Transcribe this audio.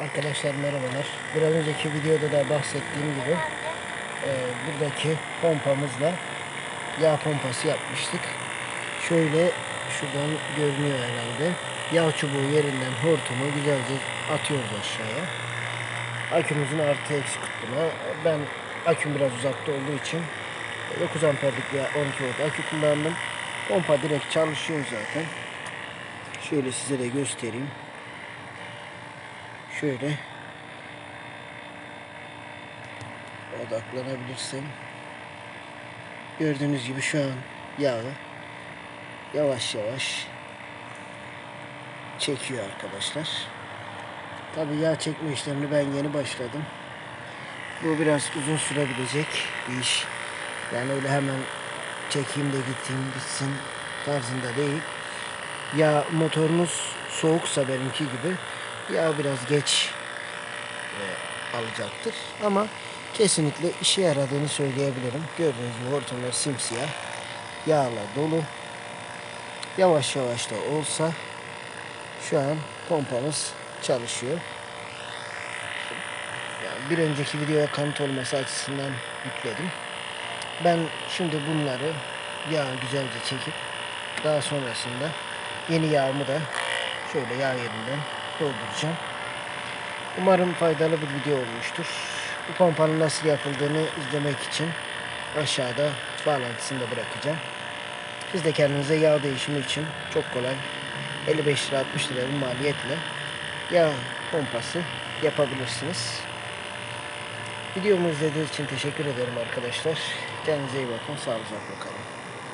Arkadaşlar merhabalar. Biraz önceki videoda da bahsettiğim gibi e, buradaki pompamızla yağ pompası yapmıştık. Şöyle şuradan görünüyor herhalde. Yağ çubuğu yerinden hortumu güzelce atıyoruz aşağıya. Akümüzün artı eksi kutbuna. Ben aküm biraz uzakta olduğu için 9 amperlik veya 12 volt akü kullandım. Pompa direkt çalışıyor zaten. Şöyle size de göstereyim. Şöyle odaklanabilirsem gördüğünüz gibi şu an yağı yavaş yavaş çekiyor arkadaşlar. Tabi yağ çekme işlemini ben yeni başladım. Bu biraz uzun sürebilecek bir iş. Yani öyle hemen çekeyim de giteyim gitsin tarzında değil. Ya motorunuz soğuksa benimki gibi yağ biraz geç e, alacaktır. Ama kesinlikle işe yaradığını söyleyebilirim. Gördüğünüz gibi hortumlar simsiyah. Yağla dolu. Yavaş yavaş da olsa şu an pompamız çalışıyor. Yani bir önceki videoya kanıt olması açısından yükledim. Ben şimdi bunları yağ güzelce çekip daha sonrasında yeni yağımı da şöyle yağ yerinden dolduracağım. Umarım faydalı bir video olmuştur. Bu pompanın nasıl yapıldığını izlemek için aşağıda bağlantısını da bırakacağım. Siz de kendinize yağ değişimi için çok kolay 55 lira 60 lira bir maliyetle yağ pompası yapabilirsiniz. Videomu izlediğiniz için teşekkür ederim arkadaşlar. Kendinize iyi bakın. Sağlıcakla kalın.